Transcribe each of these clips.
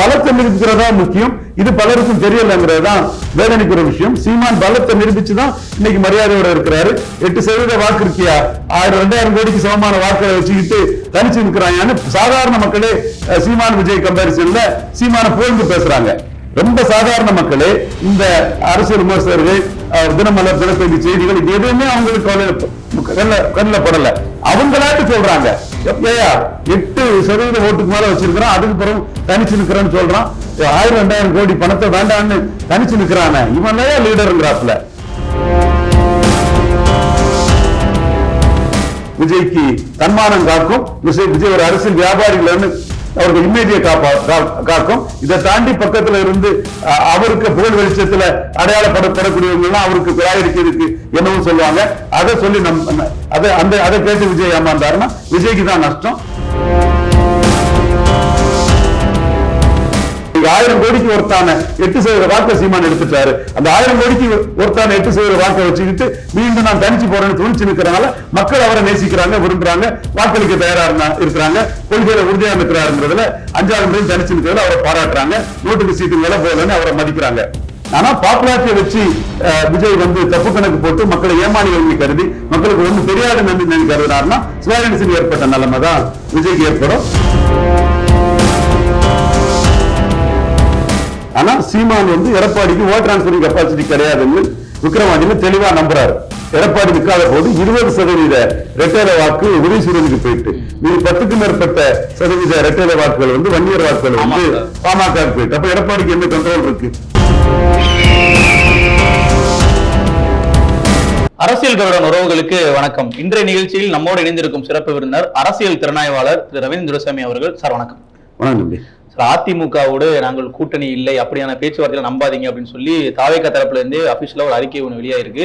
பலத்தை நிரூபிக்கிறதா முக்கியம்? இது பலருக்கும் தெரியலங்கிறது தான் வேதனைக்குற விஷயம். சீமான் பலத்தை நிரூபிச்சுதான் இன்னைக்கு மரியாதையோட இருக்கிறாரு. எட்டு சதவீத வாக்கு இருக்கியா? ஆயிரம் ரெண்டாயிரம் கோடிக்கு சமமான வாக்களை வச்சுக்கிட்டு தனிச்சு நிற்கிறாங்கன்னு சாதாரண மக்களே சீமான் விஜய் கம்பாரிசன்ல சீமான புகழ்ந்து பேசுறாங்க. ரொம்ப சாதாரண மக்களே இந்த அரசியல் விமர்சகர்கள் தினமலர் தினத்தந்தி செய்திகள் எதுவுமே அவங்களுக்கு கண்ணில் படல. அவங்களாட்டு சொல்றாங்க. எட்டு சதவீத ஓட்டுக்கு மேல வச்சிருக்கிறான். அதுக்கு பிறகு தனிச்சு நிக்கிறேன்னு சொல்றான். ஆயிரம் ரெண்டாயிரம் கோடி பணத்தை வேண்டான்னு தனிச்சு நிக்கிறானே. இவன் லீடருங்கிறாப்ல விஜய்க்கு தன்மானம் காக்கும். விஜய் விஜய் ஒரு அரசியல் வியாபாரிகள் அவருக்கு இமேஜை காப்பா கா- காக்கும். இதை தாண்டி பக்கத்துல இருந்து அவருக்கு புகழ் வெளிச்சத்துல அடையாளப்படப்படக்கூடியவங்க எல்லாம் அவருக்கு நிராகரிக்கிறதுக்கு என்னவும் சொல்லுவாங்க. அதை சொல்லி நம் அதை அந்த அதை கேட்டு விஜய் ஏமாந்தாருன்னா விஜய்க்கு தான் நஷ்டம். இன்னைக்கு ஆயிரம் கோடிக்கு ஒருத்தான எட்டு சதவீத வாக்கை சீமான் எடுத்துட்டாரு. அந்த ஆயிரம் கோடிக்கு ஒருத்தான எட்டு சதவீத வாக்கை வச்சுக்கிட்டு மீண்டும் நான் தனிச்சு போறேன்னு துணிச்சு நிக்கிறனால மக்கள் அவரை நேசிக்கிறாங்க விரும்புறாங்க வாக்களிக்க தயாரா இருந்தா- இருக்கிறாங்க கொள்கையில உறுதியா இருக்கிறாருங்கிறதுல அஞ்சாவது முறையும் தனிச்சு நிற்கிறதுல அவரை பாராட்டுறாங்க நோட்டுக்கு சீட்டு விலை போகலன்னு அவரை மதிக்கிறாங்க. ஆனா பாப்புலாரிட்டியை வச்சு விஜய் வந்து தப்பு கணக்கு போட்டு மக்களை ஏமாளிகள் கருதி மக்களுக்கு ஒன்றும் தெரியாத நம்பி கருதுனாருன்னா சிவாகணேசன் ஏற்பட்ட நிலைமை தான் விஜய்க்கு ஏற்படும். ஆனா சீமான் வந்து எடப்பாடிக்கு ஓட் டிரான்ஸ்பரிங் கெப்பாசிட்டி கிடையாதுன்னு விக்ரவாண்டியில தெளிவா நம்புறாரு. எடப்பாடி நிற்காத போது இருபது சதவீத ரெட்டையில வாக்கு உதயசூரனுக்கு போயிட்டு மீது பத்துக்கும் மேற்பட்ட சதவீத ரெட்டையில வாக்குகள் வந்து வன்னியர் வாக்குகள் வந்து பாமக போயிட்டு அப்ப எடப்பாடிக்கு என்ன கண்ட்ரோல் இருக்கு? அரசியல் கருடன் உறவுகளுக்கு வணக்கம். இன்றைய நிகழ்ச்சியில் நம்மோடு இணைந்திருக்கும் சிறப்பு விருந்தினர் அரசியல் திறனாய்வாளர் திரு ரவீந்திர துரைசாமி அவர்கள். சார் வணக்கம். வணக்கம் அதிமுகவோடு நாங்கள் கூட்டணி இல்லை அப்படியான பேச்சுவார்த்தையில நம்பாதீங்க அப்படின்னு சொல்லி தாவேக்கா தரப்புல இருந்து அபிஷியலா ஒரு அறிக்கை ஒன்று வெளியாயிருக்கு.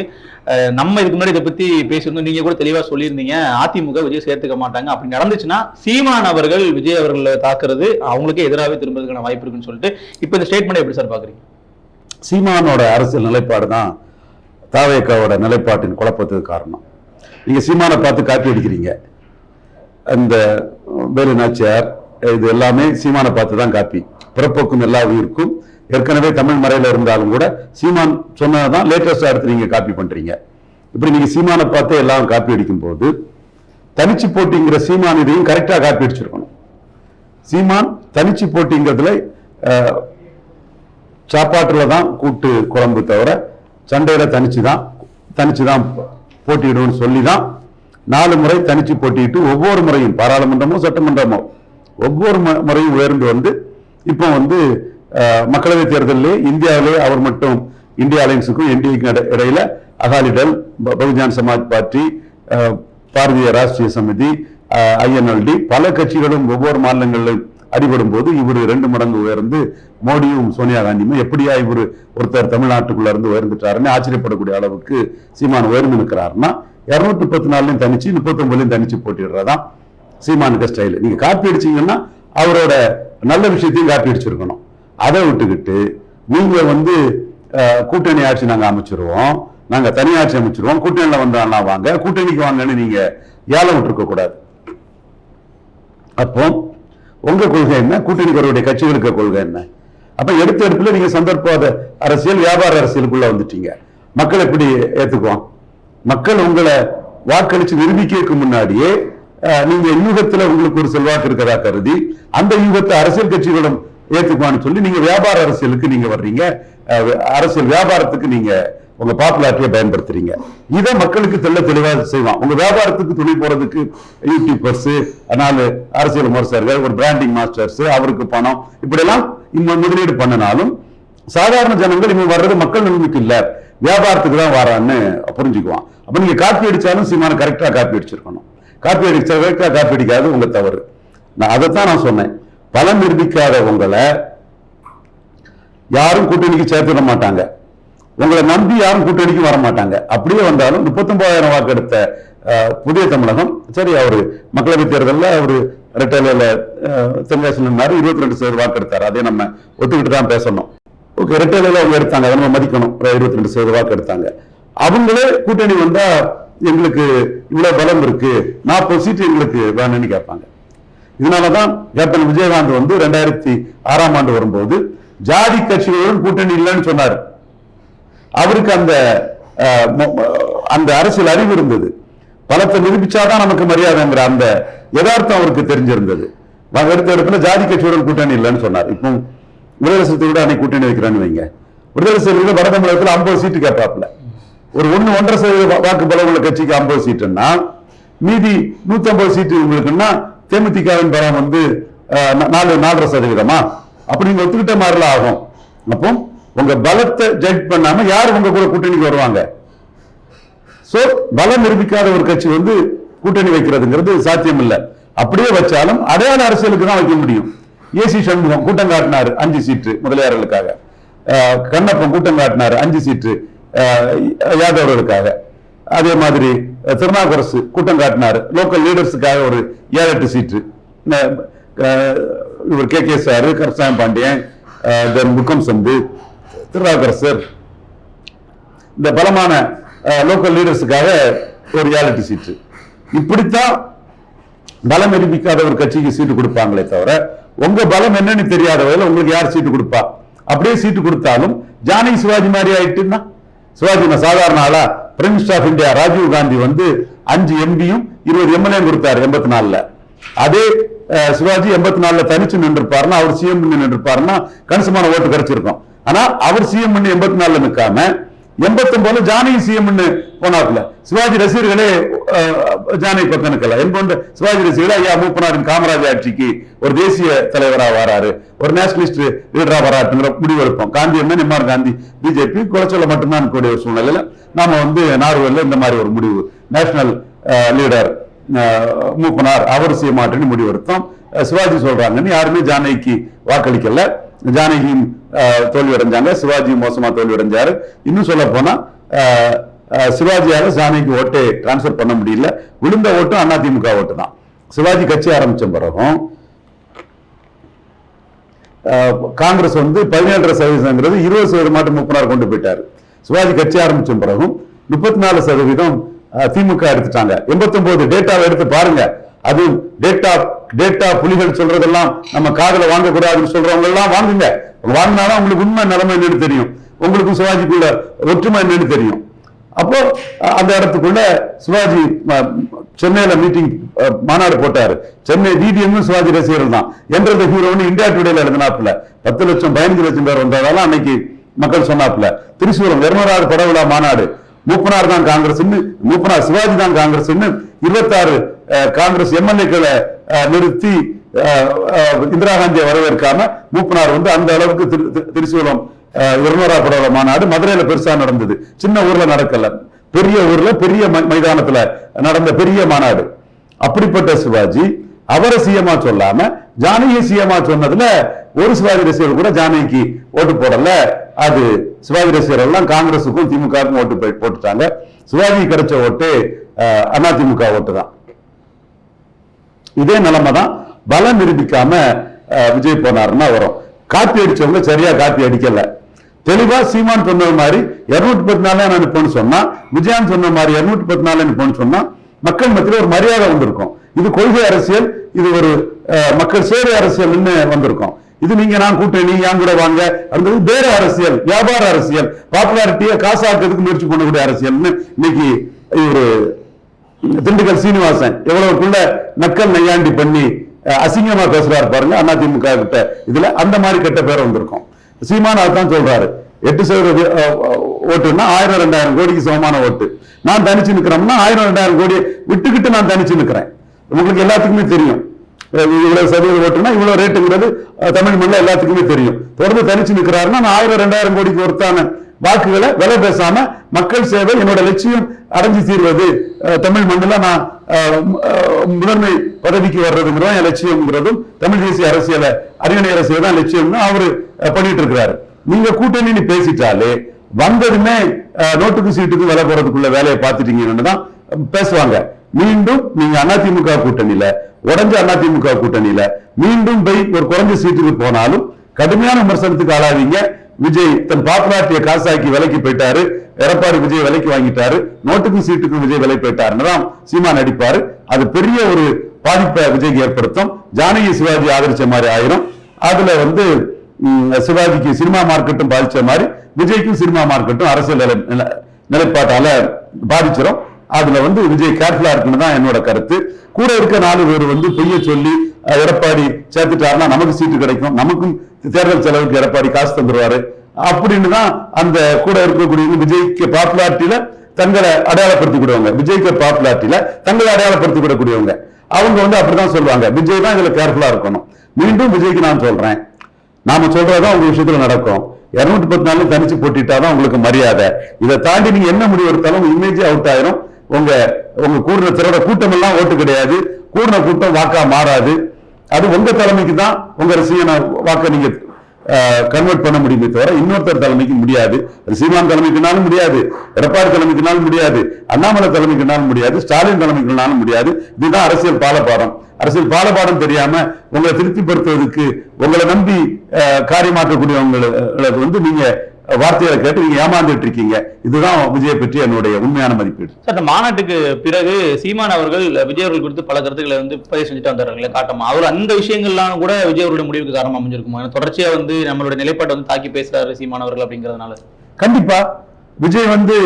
நம்ம இதுக்கு முன்னாடி இதை பத்தி பேசியிருந்தோம். நீங்க கூட தெளிவா சொல்லியிருந்தீங்க. அதிமுக விஜய் சேர்த்துக்க மாட்டாங்க. அப்படி நடந்துச்சுன்னா சீமான் அவர்கள் விஜய் அவர்களை தாக்குறது அவங்களுக்கே எதிராகவே திரும்புறதுக்கான வாய்ப்பு இருக்குன்னு சொல்லிட்டு இப்போ இந்த ஸ்டேட்மெண்ட் எப்படி சார் பாக்குறீங்க? சீமானோட அரசியல் நிலைப்பாடு தான் தாவேக்காவோட நிலைப்பாட்டின் குழப்பத்துக்கு காரணம். நீங்க சீமானை பார்த்து காப்பி அடிக்கிறீங்க. அந்த வேலு நாச்சியார் இது எல்லாமே சீமானை பார்த்து தான் காப்பி. பிறப்போக்கும் எல்லா உயிருக்கும். ஏற்கனவே தமிழ் மறையில இருந்தாலும் கூட சீமான் சொன்னதான் லேட்டஸ்டாக எடுத்து நீங்க காப்பி பண்றீங்க. இப்படி நீங்கள் சீமானை பார்த்து எல்லாம் காப்பி அடிக்கும் போது தனிச்சு போட்டிங்கிற சீமான் இதையும் கரெக்டாக காப்பி அடிச்சிருக்கணும். சீமான் தனிச்சு போட்டிங்கிறதுல சாப்பாட்டில் சாப்பாட்டுல தான் கூட்டு குழம்பு தவிர சண்டையில தனிச்சு தான் தனிச்சு தான் போட்டியிடும்னு சொல்லி தான் நாலு முறை தனிச்சு போட்டியிட்டு ஒவ்வொரு முறையும் பாராளுமன்றமோ சட்டமன்றமோ ஒவ்வொரு முறையும் உயர்ந்து வந்து இப்போ வந்து மக்களவை மக்களவைத் தேர்தலிலே இந்தியாவிலே அவர் மட்டும் இந்தியா அலையன்ஸுக்கும் என்டிஏக்கும் இடையில அகாலிதள் ப- பகுஜன் சமாஜ் பார்ட்டி பாரதிய ராஷ்டிரிய சமிதி ஐஎன்எல்டி பல கட்சிகளும் ஒவ்வொரு மாநிலங்களிலும் அடிபடும் போது இவர் ரெண்டு மடங்கு உயர்ந்து மோடியும் சோனியா காந்தியும் எப்படியா இவர் ஒருத்தர் தமிழ்நாட்டுக்குள்ள இருந்து உயர்ந்துட்டாருன்னு ஆச்சரியப்படக்கூடிய அளவுக்கு சீமான் உயர்ந்து நிற்கிறாருன்னா இருநூத்தி முப்பத்தி நாலுலையும் தனிச்சு முப்பத்தி ஒன்பதுலையும் தனிச்சு போட்டிடுறதான் சீமானுக்கு ஸ்டைல் நீங்க காப்பி அடிச்சிங்கன்னா அவரோட நல்ல விஷயத்தையும் காப்பி அடிச்சிருக்கணும். அதை விட்டுக்கிட்டு நீங்கள் வந்து கூட்டணி ஆட்சி நாங்க அமைச்சிருவோம். நாங்க தனியாட்சி அமைச்சிருவோம். கூட்டணியில வந்தாங்கன்னா வாங்க. கூட்டணிக்கு வாங்கன்னு நீங்க ஏழை விட்டுருக்க கூடாது. அப்போ உங்க கொள்கை என்ன? கூட்டணிக்காரருடைய கட்சிகளுக்கு கொள்கை என்ன? அப்போ எடுத்த இடத்துல நீங்க சந்தர்ப்பவாத அரசியல் வியாபார அரசியலுக்குள்ள வந்துட்டீங்க. மக்கள் எப்படி ஏற்றுக்குவோம் மக்கள் உங்களை வாக்களிச்சு நிரூபிக்கிறதுக்கு முன்னாடியே நீங்க யூகத்துல உங்களுக்கு ஒரு செல்வாக்கு இருக்கிறதா கருதி அந்த யூகத்தை அரசியல் கட்சிகளும் ஏற்றுக்குவான்னு சொல்லி நீங்க வியாபார அரசியலுக்கு நீங்க வர்றீங்க. அரசியல் வியாபாரத்துக்கு நீங்க உங்க பாப்புலாரிட்டியை பயன்படுத்துறீங்க. இதை மக்களுக்கு தெல்ல தெளிவாக செய்வான். உங்க வியாபாரத்துக்கு துணை போறதுக்கு யூடியூபர்ஸ் நாலு அரசியல் விமர்சகர்கள் ஒரு பிராண்டிங் மாஸ்டர்ஸ் அவருக்கு பணம். இப்படி எல்லாம் முதலீடு பண்ணினாலும் சாதாரண ஜனங்கள் இவன் வர்றது மக்கள் நன்மைக்கு இல்ல. வியாபாரத்துக்கு தான் வரான்னு புரிஞ்சுக்குவான். அப்ப நீங்க காப்பி அடிச்சாலும் சீமான கரெக்டா காப்பி அடிச்சிருக்கணும். காப்பி அடிச்சா கரெக்டா காப்பி அடிக்காது உங்க தவறு. நான் அதைத்தான் நான் சொன்னேன். பலம் நிரூபிக்காத உங்களை யாரும் கூட்டணிக்கு சேர்த்துட மாட்டாங்க. உங்களை நம்பி யாரும் கூட்டணிக்கு வர மாட்டாங்க. அப்படியே வந்தாலும் முப்பத்தொன்பதாயிரம் வாக்கெடுத்த புதிய தமிழகம் சரி அவரு மக்களவைத் தேர்தலில் அவரு ரெட்டையில தென்காசி நின்னாரு இருபத்தி ரெண்டு சதவீத வாக்கு எடுத்தாரு. அதே நம்ம ஒத்துக்கிட்டு தான் பேசணும். ஓகே ரெட்டையில அவங்க எடுத்தாங்க. அதை நம்ம மதிக்கணும். இருபத்தி ரெண்டு சதவீத வாக்கு எடுத்தாங்க. அவங்களே கூட்டணி வந்தா எங்களுக்கு இவ்வளவு பலம் இருக்கு நாற்பது சீட்டு எங்களுக்கு வேணும்னு கேட்பாங்க. இதனாலதான் கேப்டன் விஜயகாந்த் வந்து ரெண்டாயிரத்தி ஆறாம் ஆண்டு வரும்போது ஜாதி கட்சிகளுடன் கூட்டணி இல்லைன்னு சொன்னார். அவருக்கு அந்த அந்த அரசியல் அறிவு இருந்தது. பலத்தை நிரூபிச்சாதான் நமக்கு மரியாதைங்கிற அந்த யதார்த்தம் அவருக்கு தெரிஞ்சிருந்தது. எடுத்த இடத்துல ஜாதி கட்சியுடன் கூட்டணி இல்லைன்னு சொன்னார். இப்போ விடுதலை சிறுத்தையோட அன்னைக்கு கூட்டணி வைக்கிறான்னு வைங்க. விடுதலை சிறுத்தைகள் வட தமிழகத்தில் ஐம்பது சீட்டு கேட்பாப்ல ஒரு ஒண்ணு ஒன்றரை சதவீத வாக்கு பலம் உள்ள கட்சிக்கு ஐம்பது சீட்டுன்னா மீதி நூத்தி ஐம்பது சீட்டு உங்களுக்குன்னா தேமுதிகவின் பலம் வந்து நாலு நாலரை சதவீதமா? அப்படி நீங்க ஒத்துக்கிட்ட மாதிரிலாம் ஆகும். அப்போ உங்க பலத்தை ஜட்ஜ் பண்ணாம யார் உங்க கூட கூட்டணிக்கு வருவாங்க? சோ பலம் நிரூபிக்காத ஒரு கட்சி வந்து கூட்டணி வைக்கிறதுங்கிறது சாத்தியம் இல்ல அப்படியே வச்சாலும் அடையாள அரசியலுக்கு தான் வைக்க முடியும். ஏசி சண்முகம் கூட்டம் காட்டினாரு அஞ்சு சீட்டு முதலியார்களுக்காக. அஹ், கண்ணப்பன் கூட்டம் காட்டினாரு அஞ்சு சீட்டு. யாதவர்களுக்காக. அதே மாதிரி திருநாகரசு கூட்டம் காட்டினாரு. லோக்கல் லீடர்ஸுக்காக ஒரு ஏழு எட்டு சீட்டு இவர் கே. கே. சார் கருசாயம் பாண்டியன் தென் முக்கம் சந்து திருநாகரசர் இந்த பலமான லோக்கல் லீடர்ஸுக்காக ஒரு ஏழு சீட்டு. இப்படித்தான் பலம் நிரூபிக்காத ஒரு கட்சிக்கு சீட்டு கொடுப்பாங்களே தவிர உங்க பலம் என்னன்னு தெரியாத உங்களுக்கு யார் சீட்டு கொடுப்பா? அப்படியே சீட்டு கொடுத்தாலும் ஜானகி சிவாஜி மாதிரி ஆயிட்டுன்னா சிவாஜி சாதாரண ஆளா? Prime minister of India Rajiv Gandhi வந்து அஞ்சு எம்பியும் இருபது எம்எல்ஏ கொடுத்தாரு எண்பத்தி நாலுல. அதே அஹ், சிவாஜி எண்பத்தி நாலுல தனிச்சு நின்றுப்பாருன்னா அவர் சிஎம் நின்றுப்பாருன்னா கணிசமான ஓட்டு கிடைச்சிருக்கும் ஆனா அவர் சிஎம் எண்பத்தி நாலுல நிற்காம எண்பத்தி ஒன்பதுல ஜானகி சிஎம் போனாப்ல சிவாஜி ரசிகர்களே ஜானகி பக்கம் நிக்கல சிவாஜி ரசிகர்கள் ஐயா மூப்பனாரின் காமராஜ் ஆட்சிக்கு ஒரு தேசிய தலைவரா வராரு. ஒரு நேஷனலிஸ்ட் லீடரா வராட்டுங்கிற முடிவு எடுப்போம். காந்தி என்ன? நிம்மார் காந்தி. பிஜேபி குறைச்சல மட்டும்தான் கூடிய ஒரு சூழ்நிலையில நாம வந்து நார்வேல இந்த மாதிரி ஒரு முடிவு. நேஷனல் லீடர் மூப்பனார் அவர் செய்ய மாட்டேன்னு முடிவு எடுத்தோம். சிவாஜி சொல்றாங்கன்னு யாருமே ஜானகிக்கு வாக்களிக்கல. ஜானகியும் தோல்வி அடைஞ்சாங்க. சிவாஜி மோசமா தோல்வி அடைஞ்சாரு. இன்னும் சொல்ல போனா சிவாஜியால ஜானகிக்கு ஓட்டை டிரான்ஸ்ஃபர் பண்ண முடியல. விழுந்த ஓட்டும் அதிமுக ஓட்டு தான். சிவாஜி கட்சி ஆரம்பிச்ச பிறகும் காங்கிரஸ் வந்து பதினேழரை சதவீதங்கிறது இருபது சதவீதம் மாட்டு முப்பனார் கொண்டு போயிட்டாரு. சிவாஜி கட்சி ஆரம்பிச்ச பிறகும் முப்பத்தி நாலு சதவீதம் அஹ், திமுக எடுத்துட்டாங்க. எண்பத்தி ஒன்பது டேட்டாவை எடுத்து பாருங்க. அது டேட்டா டேட்டா புலிகள் சொல்றதெல்லாம் நம்ம காதல வாங்கக்கூடாதுன்னு சொல்றவங்க எல்லாம் வாங்குங்க. வாங்கினாலும் உங்களுக்கு உண்மை நிலைமை என்னன்னு தெரியும். உங்களுக்கும் சிவாஜிக்குள்ள ஒற்றுமை என்னன்னு தெரியும். அப்போ அந்த இடத்துக்குள்ள சிவாஜி சென்னையில மீட்டிங் மாநாடு போட்டாரு. சென்னை டிடிஎம் சிவாஜி ரசிகர்கள் தான். என்ற ஹீரோன்னு இந்தியா டுடேல எழுதினாப்புல. பத்து லட்சம் பதினஞ்சு லட்சம் பேர் வந்ததால அன்னைக்கு மக்கள் சொன்னாப்புல. திரிசூலம் இருநூறாவது படவிழா மாநாடு. மூப்பனார் தான் காங்கிரஸ் மூப்பனார் சிவாஜி தான் காங்கிரஸ் இருபத்தாறு காங்கிரஸ் எம்எல்ஏக்களை நிறுத்தி இந்திரா காந்தியை வரவேற்காம மூப்பனார் வந்து அந்த அளவுக்கு திரு- திரு- இருநூறா படவ மாநாடு மதுரையில பெருசா நடந்தது. சின்ன ஊர்ல நடக்கல. பெரிய ஊர்ல பெரிய மைதானத்துல நடந்த பெரிய மாநாடு. அப்படிப்பட்ட சிவாஜி அவரை சிஎம்மா சொல்லாம ஜானகி சிஎம்மா சொன்னதுல ஒரு சிவாஜி ரசிகர் கூட ஜானகிக்கு ஓட்டு போடல. அது சிவாஜி ரசிகர் எல்லாம் காங்கிரஸுக்கும் திமுகவுக்கும் ஓட்டு போய் போட்டுட்டாங்க. சிவாஜி கிடைச்ச ஓட்டு அதிமுக ஓட்டு தான். இதே நிலைமை தான் பலம் நிரூபிக்காம விஜய் போனாருன்னா வரும். காப்பி அடிச்சவங்க சரியா காப்பி அடிக்கல. தெளிவா சீமான் சொன்ன மாதிரி இருநூத்தி பத்து நாளே நான் சொன்னா விஜயான் சொன்ன மாதிரி இருநூத்தி பத்து நாளே நிப்போன்னு சொன்னா மக்கள் மத்தியில ஒரு மரியாதை வந்திருக்கும். இது கொள்கை அரசியல் இது ஒரு அஹ், மக்கள் சேவை அரசியல்னு வந்திருக்கும். இது நீங்க நான் கூட்டணி ஏன் கூட வாங்க அப்படின்றது வேற அரசியல் வியாபார அரசியல் பாப்புலாரிட்டியை காசாக்குறதுக்கு முயற்சி பண்ணக்கூடிய அரசியல்னு இன்னைக்கு ஒரு திண்டுக்கல் சீனிவாசன் எவ்வளவுக்குள்ள நக்கல் நையாண்டி பண்ணி அஹ், அசிங்கமா பேசுறாரு பாருங்க அதிமுக கிட்ட இதுல அந்த மாதிரி கெட்ட பேர் வந்திருக்கும். சீமான் அதான் சொல்றாரு. எட்டு சதவீத ஓட்டுன்னா ஆயிரம் ரெண்டாயிரம் கோடிக்கு சமமான ஓட்டு. நான் தனிச்சு நிக்கிறோம்னா ஆயிரம் ரெண்டாயிரம் கோடி விட்டுக்கிட்டு நான் தனிச்சு நிக்கிறேன். உங்களுக்கு எல்லாத்துக்குமே தெரியும். இவ்வளவு சதவீத ஓட்டுனா இவ்வளவு ரேட்டுங்கிறது தமிழ் மண்ணில் எல்லாத்துக்குமே தெரியும். தொடர்ந்து தனிச்சு நிக்கிறாருன்னா நான் ஆயிரம் ரெண்டாயிரம் கோடிக்கு ஒருத்தான. வாக்குகளை விலை பேசாம மக்கள் சேவை என்னோட லட்சியம் அடைஞ்சு தீர்வது. தமிழ் மண்ணில் நான் முதன்மை பதவிக்கு வர்றதுங்கிறதும் என் லட்சியம்ங்கிறதும் தமிழ் தேசிய அரசியலை அரியணை அரசியல் தான் லட்சியம்னு அவரு பண்ணிட்டு இருக்கிறாரு. நீங்க கூட்டணின்னு பேசிட்டாலே வந்ததுமே நோட்டுக்கு சீட்டுக்கு விலை போறதுக்குள்ள வேலையை பார்த்துட்டீங்கன்னு தான் பேசுவாங்க. மீண்டும் நீங்க அதிமுக கூட்டணியில உடஞ்ச அதிமுக கூட்டணியில மீண்டும் போய் ஒரு குறைஞ்ச சீட்டுக்கு போனாலும் கடுமையான விமர்சனத்துக்கு ஆளாவீங்க. விஜய் தன் பாப்புலாரிட்டியை காசாக்கி விலைக்கு போயிட்டாரு. எடப்பாடி விஜய் விலைக்கு வாங்கிட்டாரு. நோட்டுக்கும் சீட்டுக்கும் விஜய் விலை போயிட்டாருன்னு தான் சீமான் நடிப்பாரு அது பெரிய ஒரு பாதிப்பை விஜய்க்கு ஏற்படுத்தும். ஜானகி சிவாஜி ஆதரிச்ச மாதிரி ஆயிரும். அதுல வந்து சிவாஜிக்கு சினிமா மார்க்கெட்டும் பாதிச்ச மாதிரி விஜய்க்கும் சினிமா மார்க்கெட்டும் அரசியல் நிலை- நிலைப்பாட்டால பாதிச்சிடும் அதுல வந்து விஜய் கேர்ஃபுல்லா இருக்குன்னு தான் என்னோட கருத்து. கூட இருக்க நாலு பேர் வந்து பொய்ய சொல்லி எடப்பாடி சேர்த்துட்டாருன்னா நமக்கு சீட்டு கிடைக்கும். நமக்கும் தேர்தல் செலவுக்கு எடப்பாடி காசு தந்துருவாரு. அப்படின்னு தான் அந்த கூட இருக்கக்கூடிய விஜய்க்கு பாப்புலாரிட்டியில தங்களை அடையாளப்படுத்திக்கிடுவாங்க விஜய்க்கு பாப்புலாரிட்டியில தங்களை அடையாளப்படுத்திக்கிடக்கூடியவங்க அவங்க வந்து அப்படிதான் சொல்லுவாங்க. விஜய் தான் இதுல கேர்ஃபுல்லா இருக்கணும். மீண்டும் விஜய்க்கு நான் சொல்றேன். நாம சொல்றதுதான் உங்க விஷயத்துல நடக்கும். இருநூத்தி பத்து நாள் தனிச்சு போட்டிட்டாதான் உங்களுக்கு மரியாதை. இதை தாண்டி நீங்க என்ன முடிவு எடுத்தாலும் உங்க இமேஜ் அவுட் ஆயிரும். உங்க உங்க கூடுற திரோட கூட்டம் எல்லாம் ஓட்டு கிடையாது. கூடுற கூட்டம் வாக்கா மாறாது. அது உங்க தலைமைக்கு தான் உங்க ரசிகன வாக்கை நீங்க கன்வெர்ட் பண்ண முடியுமே தவிர இன்னொருத்தர் தலைமைக்கு முடியாது. சீமான் தலைமைக்குனாலும் முடியாது எடப்பாடி தலைமைக்குனாலும் முடியாது அண்ணாமலை தலைமைக்குனாலும் முடியாது ஸ்டாலின் தலைமைக்குனாலும் முடியாது. இதுதான் அரசியல் பாலபாடம். அரசியல் பாலபாடம் தெரியாம உங்களை திருப்திப்படுத்துவதற்கு உங்களை நம்பி காரியமாற்றக்கூடியவங்களுக்கு வந்து நீங்க வார்த்தைகளை கேட்டு நீங்க ஏமாந்துட்டு இருக்கீங்க. இதுதான் விஜயை பற்றி என்னுடைய உண்மையான மதிப்பீடு. சார் இந்த மாநாட்டுக்கு பிறகு சீமான் அவர்கள் விஜய் அவர்கள் குறித்து பல கருத்துக்களை வந்து பதிவு செஞ்சுட்டு வந்தாருங்களே காட்டமா. அவர் அந்த விஷயங்கள்லாம் கூட விஜய் அவருடைய முடிவுக்கு காரணமா அமைஞ்சிருக்குமா? தொடர்ச்சியா வந்து நம்மளுடைய நிலைப்பாட்டை வந்து தாக்கி பேசுறாரு சீமான் அவர்கள் அப்படிங்கறதுனால. கண்டிப்பா. விஜய் வந்து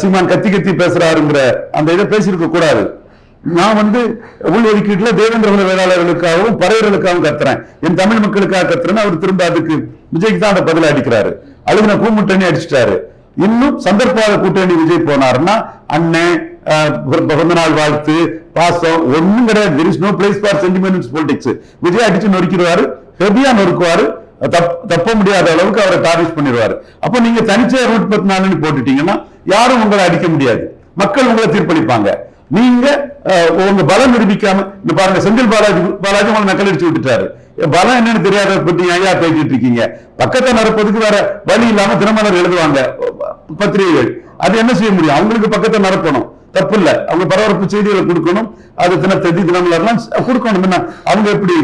சீமான் கத்தி கத்தி பேசுறாருங்கிற அந்த இதை பேசியிருக்க கூடாது. நான் வந்து உள் ஒதுக்கீட்டுல தேவேந்திர குல வேளாளர்களுக்காகவும் பறையர்களுக்காகவும் கத்துறேன். என் தமிழ் மக்களுக்காக கத்துறேன்னு அவர் திரும்ப அதுக்கு விஜய்க்கு தான் அந்த பதில அடிக்கிறாரு. அழுகின கூமுட்டணி அடிச்சிட்டாரு. இன்னும் சந்தர்ப்பாத கூட்டணி விஜய் போனாருன்னா அண்ணன் பிறந்த நாள் வாழ்த்து பாசம் ஒண்ணும் கிடையாது. There is no place for sentiments politics Vijay அடிச்சு நொறுக்கிடுவாரு ஹெவியா நொறுக்குவாரு தப்- தப்ப முடியாத அளவுக்கு அவரை டார்கெட் பண்ணிடுவாரு. அப்ப நீங்க தனிச்சே இருநூத்தி பத்து நாலுன்னு போட்டுட்டீங்கன்னா யாரும் உங்களை அடிக்க முடியாது. மக்கள் உங்களை தீர்ப்பளிப்பாங்க. நீங்க உங்க பலம் நிரூபிக்காம இந்த பாருங்க செந்தில் பாலாஜி பாலாஜி உங்களை நக்கல் அடிச்சு விட்டுட்டாரு. பலம் என்னன்னு தெரியாத பத்தி ஐயா பேசிட்டு இருக்கீங்க? பக்கத்தை நடப்பதுக்கு வேற வழி இல்லாம தினமலர் எழுதுவாங்க பத்திரிகைகள். அது என்ன செய்ய முடியும்? அவங்களுக்கு பக்கத்தை நடப்பணும் தப்பு இல்ல. அவங்க பரபரப்பு செய்திகளை கொடுக்கணும். அது தினத்ததி தினமலர்லாம் கொடுக்கணும். என்ன? அவங்க எப்படி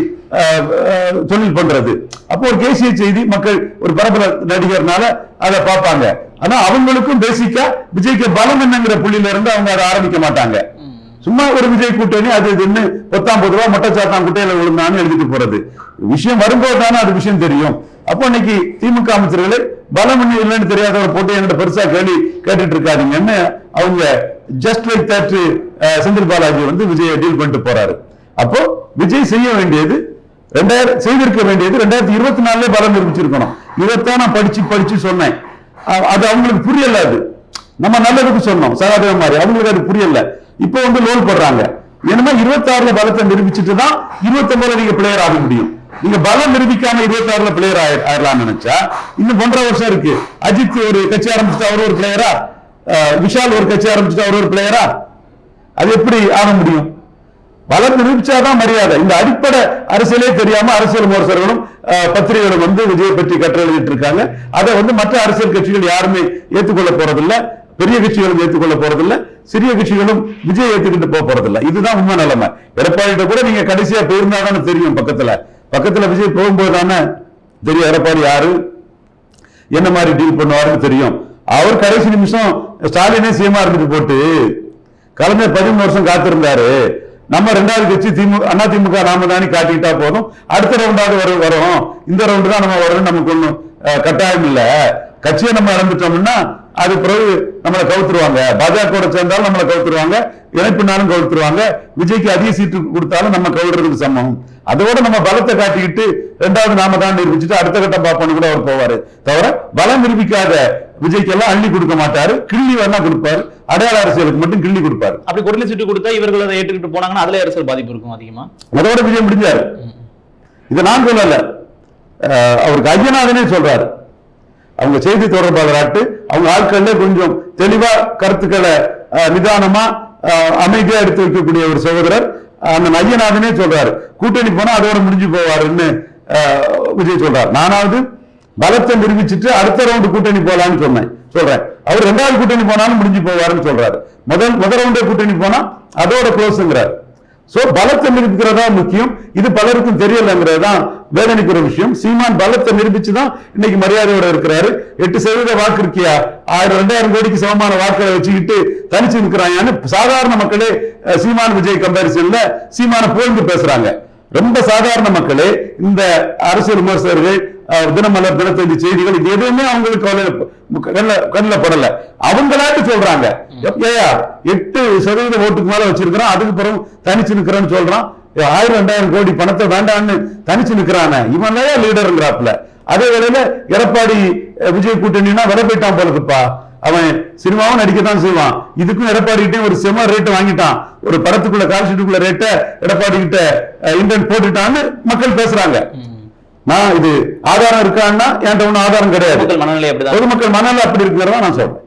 தொழில் பண்றது? அப்போ ஒரு தேசிய செய்தி மக்கள் ஒரு பரபர நடிகர்னால அதை பார்ப்பாங்க. ஆனா அவங்களுக்கும் பேசிக்கா விஜய்க்கு பலம் என்னங்கிற புள்ளியில இருந்து அவங்க அதை ஆரம்பிக்க மாட்டாங்க. சும்மா ஒரு விஜய் கூட்டணி அது இதுன்னு பத்தாம் ரூபா மொட்டைச்சாத்தான் குட்டையில விழுந்தான்னு எழுதிட்டு போறது. விஷயம் வரும்போது தானே அது விஷயம் தெரியும். அப்போ இன்னைக்கு திமுக அமைச்சர்களே பலம் இல்லைன்னு இல்லைன்னு தெரியாதவரை போட்டு என்கிட்ட பெருசா கேள்வி கேட்டுட்டு இருக்காதீங்கன்னு அவங்க just like that Senthil Balaji வந்து விஜயை டீல் பண்ணிட்டு போறாரு. அப்போ விஜய் செய்ய வேண்டியது ரெண்டாயிரம் செய்திருக்க வேண்டியது ரெண்டாயிரத்தி இருபத்தி நாலுல பலம் நிரூபிச்சிருக்கணும். இதைத்தான் நான் படிச்சு படிச்சு சொன்னேன். அது அவங்களுக்கு புரியல அது. நம்ம நல்லதுக்கு சொன்னோம். சகாதேவ மாதிரி. அவங்களுக்கு அது புரியல. இப்போ வந்து லோன் போடுறாங்க. என்னமா இருபத்தாறுல பலத்தை நிரூபிச்சுட்டு தான் இருபத்தி ஒன்பதுல நீங்க பிளேயர் ஆக முடியும். நீங்க பலம் நிரூபிக்காம இருபத்தி ஆறுல பிளேயர் ஆயிரலாம்னு நினைச்சா இன்னும் ஒன்றரை வருஷம் இருக்கு. அஜித் ஒரு கட்சி ஆரம்பிச்சுட்டு அவர் ஒரு பிளேயரா விஷால் ஒரு கட்சி ஆரம்பிச்சுட்டு அவர் ஒரு பிளேயரா அது எப்படி ஆக முடியும்? பலம் நிரூபிச்சாதான் மரியாதை. இந்த அடிப்படை அரசியலே தெரியாம அரசியல் விமர்சகர்களும் பத்திரிகைகளும் வந்து விஜய் பற்றி கற்று எழுதிட்டு இருக்காங்க. அதை வந்து மற்ற அரசியல் கட்சிகள் யாருமே ஏற்றுக்கொள்ள போறதில்லை. பெரிய கட்சிகளும் ஏற்றுக்கொள்ள போறதில்ல. சிறிய கட்சிகளும் விஜய் ஏத்துக்கிட்டு போக போறதில்ல. இதுதான் உண்மை நிலைமை. எடப்பாடி கூட நீங்க கடைசியா போயிருந்தாதானே தெரியும் பக்கத்துல. பக்கத்துல விஜய் போகும்போது தானே தெரியும் எடப்பாடி யாரு? என்ன மாதிரி டீல் பண்ணுவாருன்னு தெரியும். அவர் கடைசி நிமிஷம் ஸ்டாலினே சிஎம்ஆ இருந்துட்டு போட்டு கலைஞர் பதிமூணு வருஷம் காத்திருந்தாரு. நம்ம ரெண்டாவது கட்சி திமுக அண்ணா திமுக நாம தானே காட்டிக்கிட்டா போதும். அடுத்த ரவுண்டாவது வரும் வரும். இந்த ரவுண்டு தான் நம்ம வரும் நமக்கு ஒன்றும் கட்டாயம் இல்ல. கட்சியை நம்ம இழந்துட்டோம்னா அது பிறகு நம்மளை கவுத்துருவாங்க. பாஜக சேர்ந்தாலும் நம்மளை கவுத்துருவாங்க. இணைப்பினாலும் கவுத்துருவாங்க. விஜய்க்கு அதிக சீட்டு கொடுத்தாலும் நம்ம கவுடுறதுக்கு சமம். அதோட நம்ம பலத்தை காட்டிக்கிட்டு ரெண்டாவது நாம தான் நிரூபிச்சுட்டு அடுத்த கட்டம் பார்ப்போம்னு கூட அவர் போவாரு. தவிர பலம் நிரூபிக்காத விஜய்க்கு எல்லாம் அள்ளி கொடுக்க மாட்டாரு. கிள்ளி வேணா கொடுப்பாரு. அடையாள அரசியலுக்கு மட்டும் கிள்ளி கொடுப்பாரு. அப்படி குரலை சீட்டு கொடுத்தா இவர்கள் அதை ஏற்றுக்கிட்டு போனாங்கன்னா அதுல அரசியல் பாதிப்பு இருக்கும் அதிகமா? அதோட விஜய் முடிஞ்சாரு. இதை நான் சொல்லல. அவருக்கு ஐயநாதனே சொல்றாரு. அவங்க செய்தி தொடர்பாளராட்டு அவங்க ஆட்கள்ல கொஞ்சம் தெளிவா கருத்துக்களை நிதானமா அமைதியா எடுத்து வைக்கக்கூடிய ஒரு சகோதரர் அந்த மையநாதனே சொல்றாரு. கூட்டணி போனா அதோட முடிஞ்சு போவாருன்னு விஜய் சொல்றாரு. நானாவது பலத்தை நிரூபிச்சுட்டு அடுத்த ரவுண்டு கூட்டணி போலான்னு சொன்னேன். சொல்றேன். அவர் ரெண்டாவது கூட்டணி போனாலும் முடிஞ்சு போவாருன்னு சொல்றாரு. முதல் முதல் ரவுண்டே கூட்டணி போனா அதோட க்ளோஸ்ங்கிறார் சோ பலத்தை நிரூபிக்கிறதா முக்கியம். இது பலருக்கும் தெரியலங்கிறது தான் வேதனைக்குற விஷயம். சீமான் பலத்தை நிரூபிச்சு தான் இன்னைக்கு மரியாதையோட இருக்கிறாரு. எட்டு சதவீத வாக்கு இருக்கியா? ஆயிரம் ரெண்டாயிரம் கோடிக்கு சமமான வாக்களை வச்சுக்கிட்டு தனிச்சு நிற்கிறாங்கன்னு சாதாரண மக்களே சீமான் விஜய் கம்பாரிசன்ல சீமான புகழ்ந்து பேசுறாங்க. ரொம்ப சாதாரண மக்களே இந்த அரசியல் விமர்சகர்கள் தினமலர் தினத்தந்தி செய்திகள் இது எதுவுமே அவங்களுக்கு கண்ணுல கண்ணுல படல. அவங்களாட்டு சொல்றாங்க. ஏயா எட்டு சதவீத ஓட்டுக்கு மேல வச்சிருக்கிறோம் அதுக்கு பிறகு தனிச்சு நிக்கிறேன்னு சொல்றான். ஆயிரம் ரெண்டாயிரம் கோடி பணத்தை வேண்டாம்னு தனிச்சு நிக்கிறானே. இவன் லீடருங்கிறாப்புல அதே வேளையில எடப்பாடி விஜய் கூட்டணினா விலை போயிட்டான் போல இருக்குப்பா அவன் சினிமாவும் நடிக்கத்தான் செய்வான். இதுக்கும் எடப்பாடி கிட்டே ஒரு செம ரேட் வாங்கிட்டான். ஒரு படத்துக்குள்ள கால்ஷீட்டுக்குள்ள ரேட்ட எடப்பாடி கிட்ட இன்டர்ன் போட்டுட்டான்னு மக்கள் பேசுறாங்க. நான் இது ஆதாரம் இருக்கான்னா என்கிட்ட ஒன்றும் ஆதாரம் கிடையாது. மனநிலை அப்படிதான். பொதுமக்கள் மனநிலை அப்படி இருக்கிறதா நான் சொல்றேன்.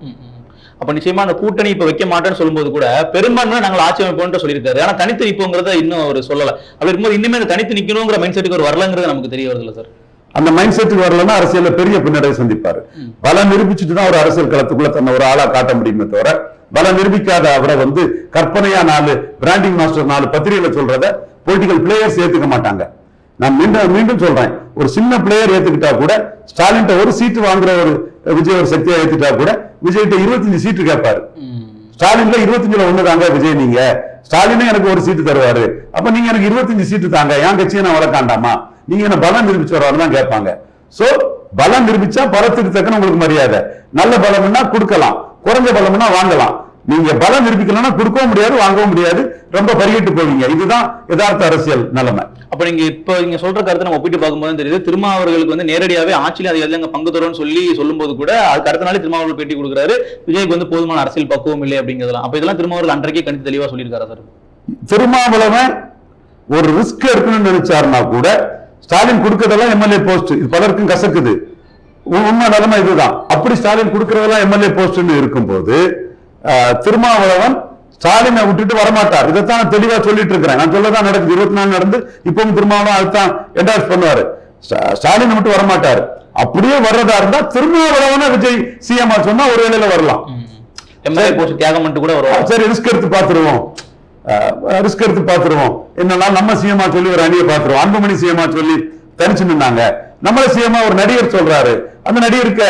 அப்ப நிச்சயமா அந்த கூட்டணி இப்ப வைக்க மாட்டேன்னு சொல்லும்போது கூட பெரும்பான்மை நாங்கள் ஆட்சி அமைப்போம்னு சொல்லியிருக்காரு. ஆனா தனித்து நிற்போங்கிறத இன்னும் அவர் சொல்லல. அப்படி இருக்கும்போது இன்னுமே தனித்து நிக்கணுங்கிற மைண்ட் செட்டுக்கு ஒரு வரலங்கிறது நமக்கு தெரிய வருதுல்ல சார். அந்த மைண்ட் செட்டுக்கு வரலன்னா அரசியல்ல பெரிய பின்னடைவை சந்திப்பாரு. பலம் நிரூபிச்சுட்டு தான் ஒரு அரசியல் களத்துக்குள்ள தன்னை ஒரு ஆளா காட்ட முடியுமே தவிர பலம் நிரூபிக்காத அவரை வந்து கற்பனையா நாலு பிராண்டிங் மாஸ்டர் நாலு பத்திரிகையில சொல்றத பொலிட்டிக்கல் பிளேயர்ஸ் ஏத்துக்க மாட்டாங்க. நான் மீண்டும் மீண்டும் சொல்றேன். ஒரு சின்ன பிளேயர் ஏத்துக்கிட்டா கூட ஸ்டாலின் ஒரு சீட்டு வாங்குற ஒரு விஜய் ஒரு சக்தியா ஏத்துட்டா கூட விஜய்கிட்ட இருபத்தஞ்சு சீட்டு கேட்பாரு ஸ்டாலின்ல இருபத்தஞ்சுல ஒண்ணு தாங்க விஜய் நீங்க. ஸ்டாலினே எனக்கு ஒரு சீட்டு தருவாரு. அப்ப நீங்க எனக்கு இருபத்தஞ்சு சீட்டு தாங்க. என் கட்சியை நான் வளர்க்காண்டாமா நீங்க என்ன பலம் நிரூபிச்சு தான் கேட்பாங்க. சோ பலம் நிரூபிச்சா பலத்துக்கு தக்கன உங்களுக்கு மரியாதை. நல்ல பலம்னா கொடுக்கலாம். குறைஞ்ச பலம்னா வாங்கலாம். நீங்க பலம் நிரூபிக்கலன்னா கொடுக்கவும் முடியாது வாங்கவும் முடியாது. ரொம்ப பறியிட்டு போவீங்க. இதுதான் யதார்த்த அரசியல் நிலைமை. அப்ப நீங்க இப்ப நீங்க சொல்ற கருத்தை நம்ம ஒப்பிட்டு பார்க்கும்போது தெரியுது. திருமாவர்களுக்கு வந்து நேரடியாவே ஆட்சியில அதை எல்லாம் பங்கு தரும்னு சொல்லி சொல்லும்போது கூட அதுக்கு அடுத்த நாளே திருமாவர்கள் பேட்டி கொடுக்குறாரு. விஜய்க்கு வந்து போதுமான அரசியல் பக்குவம் இல்லை அப்படிங்கிறதெல்லாம். அப்ப இதெல்லாம் திருமாவர்கள் அன்றைக்கே கணித்து தெளிவா சொல்லியிருக்காரா சார்? திருமாவளவன் ஒரு ரிஸ்க் எடுக்கணும்னு நினைச்சாருன்னா கூட ஸ்டாலின் கொடுக்கறதெல்லாம் எம்எல்ஏ போஸ்ட் இது பலருக்கும் கசக்குது. உண்மை நிலைமை இதுதான். அப்படி ஸ்டாலின் கொடுக்கறதெல்லாம் எம்எல்ஏ போஸ்ட்னு இருக்கும்போது திருமாவளவன் ஸ்டாலினை விட்டுட்டு வரமாட்டார். இதைத்தான் தெளிவா சொல்லிட்டு இருக்கிறேன் நான் சொல்லதான் நடக்குது. இருபத்தி நாலு நடந்து இப்பவும் திருமாவளவன் அதுதான் என்டாஸ் பண்ணுவாரு. ஸ்டா- ஸ்டாலினை விட்டு வரமாட்டார். அப்படியே வர்றதா இருந்தா திருமாவளவனை விஜய் சிஎம் சொன்னா ஒரு வேளையில வரலாம் எம்எல்ஏ போஸ்ட் தியாகம் பண்ணிட்டு கூட வருவாங்க சரி ரிஸ்க் எடுத்து பார்த்துருவோம். ரிஸ்க் எடுத்து பார்த்துருவோம். என்னன்னா நம்ம சிஎம்மா சொல்லி ஒரு அணியை பார்த்துருவோம். அன்புமணி சிஎம்மா சொல்லி தனிச்சு நின்னாங்க. நம்மள சிஎம்மா ஒரு நடிகர் சொல்றாரு. அந்த நடிகருக்கு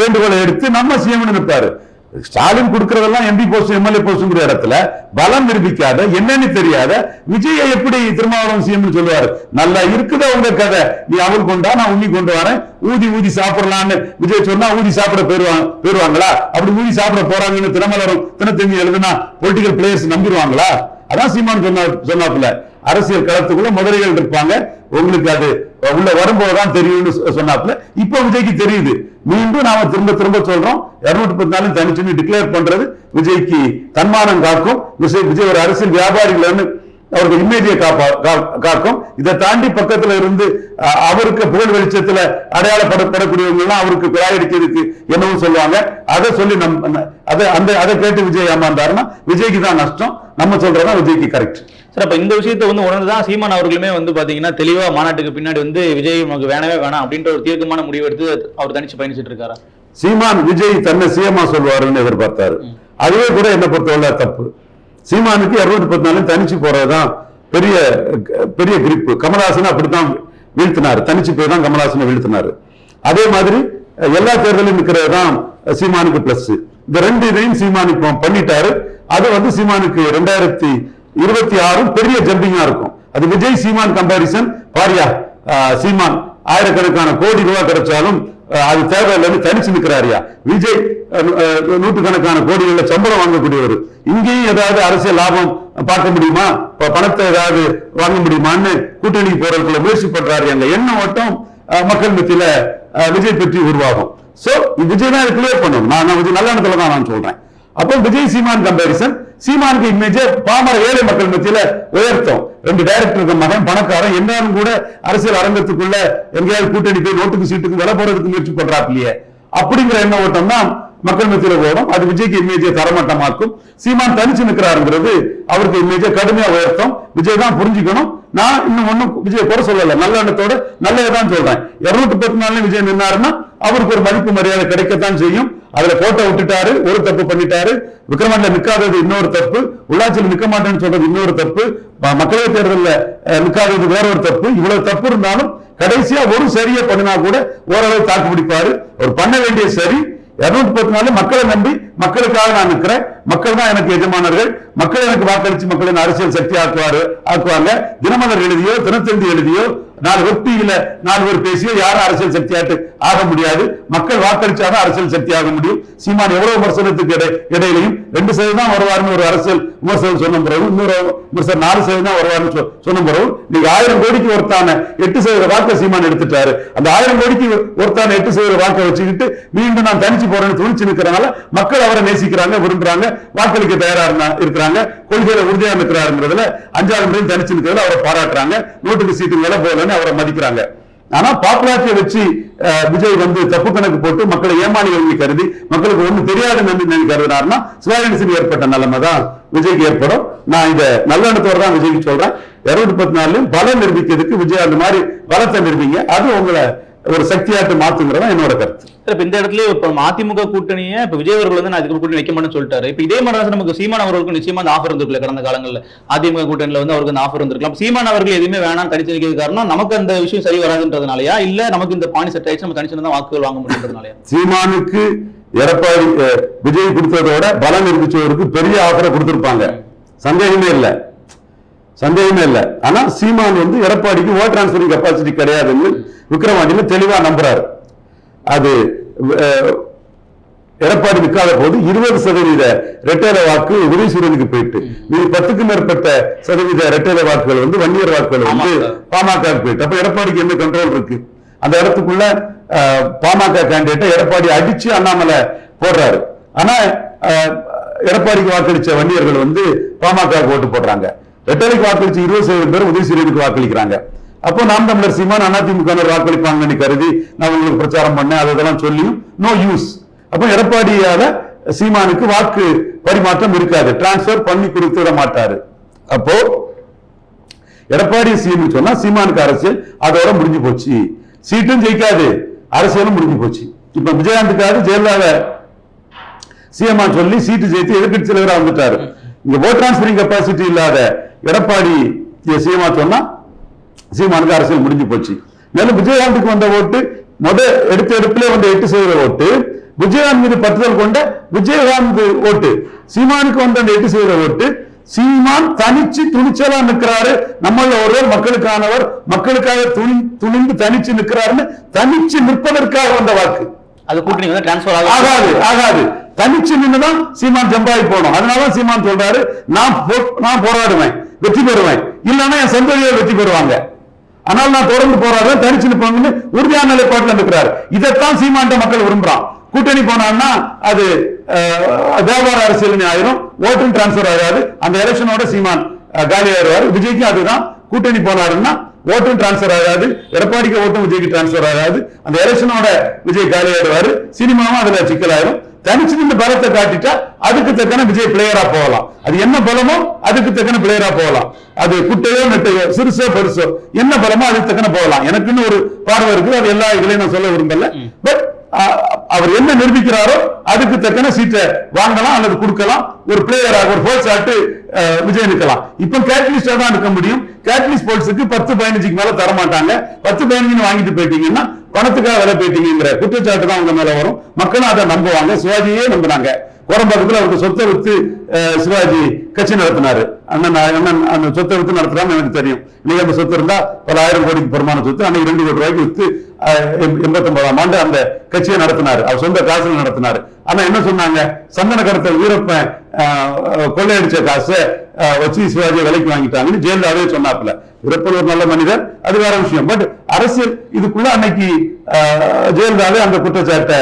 வேண்டுகோளை எடுத்து நம்ம சிஎம்னு நிற்பாரு. ஸ்டாலின் கொடுக்கறதெல்லாம் எம்பி போஸ்ட் எம்எல்ஏ போஸ்ட்ங்கிற இடத்துல பலம் நிரூபிக்காத என்னன்னு தெரியாத விஜய எப்படி திருமாவளவன் சிஎம் சொல்லுவாரு? நல்லா இருக்குதா உங்க கதை? நீ அவள் கொண்டா நான் உண்ணி கொண்டு வரேன். ஊதி ஊதி சாப்பிடலான்னு விஜய் சொன்னா ஊதி சாப்பிட போயிருவாங்க போயிருவாங்களா? அப்படி ஊதி சாப்பிட போறாங்கன்னு தினமலரும் தினத்தந்தி எழுதுனா பொலிட்டிக்கல் பிளேயர்ஸ் நம்பிடுவாங்களா? அதான் சீமான் சொன்ன சொன்னாப்புல. அரசியல் களத்துக்குள்ள முதலிகள் இருப்பாங்க. உங்களுக்கு அது உள்ள வரும்போதுதான் தெரியும்னு சொன்னாப்புல. இப்ப விஜய்க்கு தெரியுது. மீண்டும் நாம திரும்ப திரும்ப சொல்றோம். இருநூத்தி பத்து நாளும் தனிச்சுன்னு டிக்ளேர் பண்றது விஜய்க்கு தன்மானம் காக்கும். விஜய் விஜய் ஒரு அரசியல் வியாபாரிகள்னு அவருக்கு இமேஜியை காப்பா கா- காக்கும். இதை தாண்டி பக்கத்துல இருந்து அஹ், அவருக்கு புகழ் வெளிச்சத்துல அடையாளப்படப்படக்கூடியவங்க எல்லாம் அவருக்கு குழாயடிக்கிறதுக்கு என்னவும் சொல்லுவாங்க. அதை சொல்லி நம் அதை அந்த அதை கேட்டு விஜய் ஏமாந்தாருன்னா விஜய்க்கு தான் நஷ்டம். நம்ம சொல்றதா விஜய்க்கு கரெக்ட் சார் அப்ப இந்த விஷயத்தை வந்து உணர்ந்துதான் சீமான் அவர்களுமே வந்து பாத்தீங்கன்னா தெளிவா மாநாட்டுக்கு பின்னாடி வந்து விஜய் நமக்கு வேணவே வேணாம் அப்படின்ற ஒரு தீர்க்கமான முடிவு எடுத்து அவர் தனிச்சு பயணிச்சிட்டு இருக்காரா? சீமான் விஜய் தன்னை சிஎம்ஆ சொல்வாருன்னு எதிர்பார்த்தாரு. அதுவே கூட என்ன பொறுத்தவரை தப்பு. சீமானுக்கு இருநூத்தி பத்து நாளும் தனிச்சு போறதுதான் பெரிய பெரிய கிரிப் கமலஹாசன் அப்படித்தான் வீழ்த்தினாரு. தனிச்சு போய் தான் கமலஹாசனை வீழ்த்தினாரு. அதே மாதிரி எல்லா தேர்தலும் நிற்கிறது தான் சீமானுக்கு பிளஸ் இந்த ரெண்டு இதையும் சீமான் இப்போ பண்ணிட்டாரு. அது வந்து சீமானுக்கு ரெண்டாயிரத்தி இருபத்தி ஆறும் பெரிய ஜம்பிங்கா இருக்கும். அது விஜய் சீமான் கம்பாரிசன் பாரியா சீமான் ஆயிரக்கணக்கான கோடி ரூபாய் கிடைச்சாலும் அது தேவையில்லைன்னு தனிச்சு நிற்கிறாரியா விஜய் நூற்று கணக்கான நூற்றுக்கணக்கான கோடிகளில் சம்பளம் வாங்கக்கூடியவர். இங்கேயும் ஏதாவது அரசியல் லாபம் பார்க்க முடியுமா? பணத்தை ஏதாவது வாங்க முடியுமான்னு கூட்டணி போறதுக்குள்ள முயற்சி பண்றாரு எங்க எண்ணம் ஓட்டம் மக்கள் மத்தியில விஜய் பற்றி உருவாகும். சோ விஜய் தான் கிளியர் பண்ணணும். நான் நான் விஜய் நல்ல இடத்துல தான் நான் சொல்றேன். அப்போ விஜய் சீமான் கம்பேரிசன் சீமானுக்கு இமேஜ் பாமர ஏழை மக்கள் மத்தியில உயர்த்தும். ரெண்டு டைரக்டருக்கு மகன் பணக்காரன் என்னன்னு கூட அரசியல் அரங்கத்துக்குள்ள எங்கேயாவது கூட்டணி போய் நோட்டுக்கு சீட்டுக்கு வில போறதுக்கு முயற்சி பண்றாப்லையே அப்படிங்கிற எண்ண ஓட்டம் தான் மக்கள் மத்தியில ஓடும். அது விஜய்க்கு இமேஜை தரமட்டமாக்கும். சீமான் தனிச்சு நிற்கிறாருங்கிறது அவருக்கு இமேஜை கடுமையா உயர்த்தும். விஜய் தான் புரிஞ்சுக்கணும். நான் இன்னும் ஒண்ணும் விஜய் குறை சொல்லல. நல்ல எண்ணத்தோட நல்லதான் சொல்றேன். இருநூத்தி பத்து நாள்ல விஜய் நின்னாருன்னா அவருக்கு ஒரு மதிப்பு மரியாதை கிடைக்கத்தான் செய்யும். அதுல கோட்டை விட்டுட்டாரு ஒரு தப்பு பண்ணிட்டாரு. விக்ரமண்ட நிக்காதது இன்னொரு தப்பு. உள்ளாட்சியில் நிக்க மாட்டேன்னு சொல்றது இன்னொரு தப்பு. ம- மக்களவைத் தேர்தல்ல நிக்காதது வேற ஒரு தப்பு. இவ்வளவு தப்பு இருந்தாலும் கடைசியா ஒரு சரியை பண்ணினா கூட ஓரளவு தாக்கு பிடிப்பாரு. அவர் பண்ண வேண்டிய சரி இருநூத்தி பத்து நாள் மக்களை நம்பி மக்களுக்காக நான் நிற்கிறேன். மக்கள் தான் எனக்கு எஜமானர்கள். மக்கள் எனக்கு வாக்களித்து மக்களின் அரசியல் சக்தி ஆக்குவாரு ஆக்குவாங்க. தினமலர் எழுதியோ தினத்தந்தி எழுதியோ நாலு வெப்டியில நாலு பேர் பேசியோ யாரும் அரசியல் சக்தியாட்டு ஆக முடியாது? மக்கள் வாக்களிச்சாதான் அரசியல் சக்தி ஆக முடியும். சீமான் எவ்வளவு விமர்சனத்துக்கு இடையிலையும் ரெண்டு சதவீதம் வருவாருன்னு ஒரு அரசியல் விமர்சனம் சொன்ன பிறகு இன்னொரு விமர்சனம் நாலு சதவீதம் வருவாருன்னு சொன்ன பிறகு நீங்க ஆயிரம் கோடிக்கு ஒருத்தான எட்டு சதவீத வாக்கை சீமான் எடுத்துட்டாரு. அந்த ஆயிரம் கோடிக்கு ஒருத்தான எட்டு சதவீத வாக்கை வச்சுக்கிட்டு மீண்டும் நான் தனிச்சு போறேன்னு துணிச்சு நிற்கிறனால மக்கள் அவரை நேசிக்கிறாங்க விரும்புறாங்க வாக்களிக்க தயாரா இருக்கிறாங்க கொள்கையில உறுதியா இருக்கிறாருங்கிறதுல அஞ்சாறு முறையும் தனிச்சு நிக்கிறதுல அவரை பாராட்டுறாங்க. நோட்டுக்கு சீட்டு மேல போகலன்னு அவரை மதிக்கிறாங்க. ஆனா பாப்புலாரிட்டியை வச்சு விஜய் வந்து தப்பு கணக்கு போட்டு மக்களை ஏமாளிகள் கருதி மக்களுக்கு ஒண்ணு தெரியாத நம்பி கருதினாருன்னா சிவாஜி ஏற்பட்ட நிலைமை தான் விஜய்க்கு ஏற்படும். நான் இத நல்ல இடத்தோட தான் விஜய்க்கு சொல்றேன். இருநூத்தி பத்து நாலுலயும் பலம் நிரூபிக்கிறதுக்கு விஜய் அந்த மாதிரி பலத்தை நிரூபிங்க. அது உங்களை ஒரு சக்தியாட்டு மாத்துங்கிறதா என்னோட கருத்து. இப்ப இந்த இடத்துல இப்ப அதிமுக கூட்டணியை இப்ப விஜய் அவர்கள் வந்து நான் இதுக்கு கூட்டணி வைக்க மாட்டேன்னு சொல்லிட்டாரு. இப்ப இதே மாதிரி நமக்கு சீமான் அவர்களுக்கு நிச்சயமா அந்த ஆஃபர் இருந்திருக்கல கடந்த காலங்கள்ல. அதிமுக கூட்டணியில வந்து அவருக்கு அந்த ஆஃபர் இருந்திருக்கலாம் சீமான் அவர்கள் எதுவுமே வேணாம் தனிச்சு நிற்கிறது காரணம் நமக்கு அந்த விஷயம் சரி வராதுன்றதுனாலயா? இல்ல நமக்கு இந்த பாணி செட் ஆயிடுச்சு நம்ம தனிச்சு தான் வாக்குகள் வாங்க முடியுன்றதுனாலயா? சீமானுக்கு எடப்பாடி விஜய் கொடுத்ததோட பலம் நிரூபிச்சவருக்கு பெரிய ஆஃபரை கொடுத்திருப்பாங்க. சந்தேகமே இல்ல. சந்தேகமே இல்ல. ஆனா சீமான் வந்து எடப்பாடிக்கு ஓட் டிரான்ஸ்பரிங் கெப்பாசிட்டி கிடையாதுன்னு விக்ரவாண்டியில தெளிவா நம்புறாரு. அது எடப்பாடி நிற்காத போது இருபது சதவீத ரெட்டேல வாக்கு உதயசூரனுக்கு போயிட்டு மீது பத்துக்கும் மேற்பட்ட சதவீத ரெட்டேல வாக்குகள் வந்து வன்னியர் வாக்குகள் வந்து பாமக. போயிட்டு. அப்ப எடப்பாடிக்கு என்ன கண்ட்ரோல் இருக்கு? அந்த இடத்துக்குள்ள பாமக கேண்டிடேட்டை எடப்பாடி அடிச்சு அண்ணாமலை போடுறாரு. ஆனா எடப்பாடிக்கு வாக்களிச்ச வன்னியர்கள் வந்து பாமக ஓட்டு போடுறாங்க. ரெட்டலைக்கு வாக்களிச்சு இருபது சதவீதம் பேர் உதயசூரியனுக்கு வாக்களிக்கிறாங்க. அப்போ நாம் தமிழர் சீமான் அதிமுக வாக்களிப்பாங்கன்னு கருதி நான் உங்களுக்கு பிரச்சாரம் பண்ணேன். அதெல்லாம் சொல்லியும் நோ யூஸ் அப்போ எடப்பாடியால சீமானுக்கு வாக்கு பரிமாற்றம் இருக்காது. டிரான்ஸ்பர் பண்ணி கொடுத்து விட மாட்டாரு. அப்போ எடப்பாடி சீமான் சொன்னா சீமானுக்கு அரசியல் அதோட முடிஞ்சு போச்சு. சீட்டும் ஜெயிக்காது. அரசியலும் முடிஞ்சு போச்சு. இப்ப விஜயகாந்துக்காக ஜெயலலிதா சிஎம்ஆ சொல்லி சீட்டு ஜெயித்து எதிர்கட்சி தலைவராக வந்துட்டாரு. இங்க ஓட் டிரான்ஸ்பரிங் கெப்பாசிட்டி இல்லாத எடப்பாடி சிஎம்ஆ சொன்னா சீமானுக்கு அரசியல் முடிஞ்சு போச்சு. மேலும் விஜயகாந்துக்கு வந்த ஓட்டு முத எடுத்த எடுப்பிலே வந்த எட்டு சதவீத ஓட்டு விஜயகாந்த் மீது பற்றுதல் கொண்ட விஜயகாந்த் ஓட்டு சீமானுக்கு வந்த அந்த எட்டு சதவீத ஓட்டு சீமான் தனிச்சு துணிச்சலா நிற்கிறாரு நம்மள ஒருவர் மக்களுக்கானவர் மக்களுக்காக துணி துணிந்து தனிச்சு நிற்கிறாருன்னு தனிச்சு நிற்பதற்காக வந்த வாக்கு. அது கூட்டணி ஆகாது ஆகாது. தனிச்சு நின்றுதான் சீமான் ஜம்பாய் போனோம் அதனாலதான் சீமான் சொல்றாரு நான் நான் போராடுவேன் வெற்றி பெறுவேன். இல்லைன்னா என் சந்ததியர் வெற்றி பெறுவாங்க. ஆனால் நான் தொடர்ந்து போராடுவேன் தனிச்சு நிற்பவங்க உறுதியான நிலைப்பாட்டில் இருக்கிறார் இதைத்தான் சீமான்ட்ட மக்கள் விரும்புறான். கூட்டணி போனான்னா அது வியாபார அரசியல் ஆயிரும் ஓட்டும் டிரான்ஸ்பர் ஆகாது. அந்த எலெக்ஷனோட சீமான் காலி ஆயிடுவார். விஜய்க்கு அதுதான். கூட்டணி போனாருன்னா ஓட்டும் டிரான்ஸ்பர் ஆகாது. எடப்பாடிக்கு ஓட்டும் விஜய்க்கு டிரான்ஸ்பர் ஆகாது. அந்த எலெக்ஷனோட விஜய் காலி ஆயிடுவாரு. சினிமாவும் அதுல சிக்கலாயிரும். தனிச்சு நின்று பலத்தை காட்டிட்டா அதுக்கு தக்கன விஜய் பிளேயரா போகலாம். அது என்ன பலமோ அதுக்கு தக்கன பிளேயரா போகலாம். அது குட்டையோ நெட்டையோ சிறுசோ பெருசோ என்ன பலமோ அதுக்கு தக்கன போகலாம். எனக்குன்னு ஒரு பார்வை இருக்கு அது எல்லா இதுலயும் நான் சொல்ல விரும்பல. பட் அவர் என்ன நிரூபிக்கிறாரோ அதுக்கு தக்கன சீட்டை வாங்கலாம் அல்லது கொடுக்கலாம். ஒரு பிளேயராக ஒரு போல்ஸ் ஆட்டு விஜய் நிற்கலாம். இப்போ கேட்லிஸ்டா தான் இருக்க முடியும். கேட்லிஸ்ட் போல்ஸுக்கு பத்து பதினஞ்சுக்கு மேல தர மாட்டாங்க பத்து பதினஞ்சுன்னு வாங்கிட்டு போயிட்டீங்கன்னா பணத்துக்காக விலை போயிட்டீங்கிற குற்றச்சாட்டு தான் உங்க மேல வரும். மக்களும் அதை நம்புவாங்க. சிவாஜியே நம்புனாங்க. கோரம்பாக்கத்துல அவருக்கு சொத்தை வித்து சிவாஜி கட்சி நடத்தினாரு. அண்ணன் அண்ணன் அந்த சொத்தை வித்து நடத்துறான்னு எனக்கு தெரியும். இன்னைக்கு அந்த சொத்து இருந்தா பல ஆயிரம் கோடிக்கு பெருமான சொத்து அன்னைக்கு ரெண்டு கோடி ரூபாய்க்கு வித்து எண்பத்தி ஒன்பதாம் ஆண்டு அந்த கட்சியை நடத்தினாரு. அவர் சொந்த காசுல நடத்தினாரு. ஆனா என்ன சொன்னாங்க? சந்தன கருத்தை வீரப்பன் கொள்ளையடிச்ச காசை வச்சு சிவாஜியை விலைக்கு வாங்கிட்டாங்கன்னு ஜெயலலிதாவே சொன்னாப்புல. வீரப்பன் ஒரு நல்ல மனிதர் அது வேற விஷயம். பட் அரசியல் இதுக்குள்ள அன்னைக்கு ஜெயலலிதாவே அந்த குற்றச்சாட்டை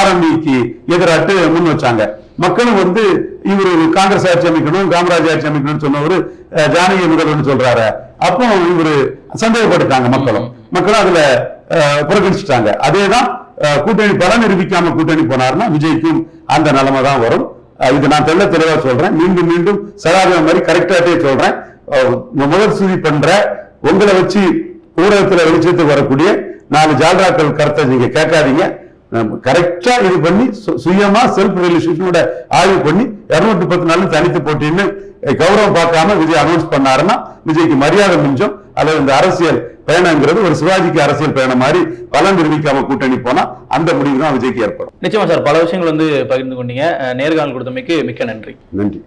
ஆரம்பிக்கு எதிராட்டு முன் வச்சாங்க. மக்களும் வந்து இவர் காங்கிரஸ் ஆட்சி அமைக்கணும் காமராஜ் ஆட்சி அமைக்கணும்னு சொன்னவர் ஜானகி முதல்வர்னு சொல்றாரு. அப்போ இவரு சந்தேகப்பட்டுட்டாங்க மக்களும். மக்களும் அதுல புறக்கணிச்சுட்டாங்க. அதேதான் கூட்டணி பலம் நிரூபிக்காம கூட்டணி போனாருன்னா விஜய்க்கும் அந்த நிலைமை தான் வரும். இது நான் தெள்ள தெளிவா சொல்றேன். மீண்டும் மீண்டும் சகாதம் மாதிரி கரெக்டாட்டே சொல்றேன். முதல் சுதி பண்ற உங்களை வச்சு ஊடகத்துல வெளிச்சத்துக்கு வரக்கூடிய நாலு ஜால்ராக்கள் கருத்தை நீங்க கேட்காதீங்க. கரெக்டா இது பண்ணி சுயமா செல்ஃப் ரிலேஷனோட ஆய்வு பண்ணி இருநூத்தி பத்து நாள் தனித்து போட்டின்னு கௌரவம் பார்க்காம விஜய் அனௌன்ஸ் பண்ணாருன்னா விஜய்க்கு மரியாதை மிஞ்சம். அல்லது இந்த அரசியல் பயணங்கிறது ஒரு சிவாஜிக்கு அரசியல் பயணம் மாதிரி பலன் நிரூபிக்காம கூட்டணி போனா அந்த முடிவு தான் விஜய்க்கு ஏற்படும். நிச்சயமா சார் பல விஷயங்கள் வந்து பகிர்ந்து கொண்டீங்க. நேர்காணல் கொடுத்தமைக்கு மிக்க நன்றி. நன்றி.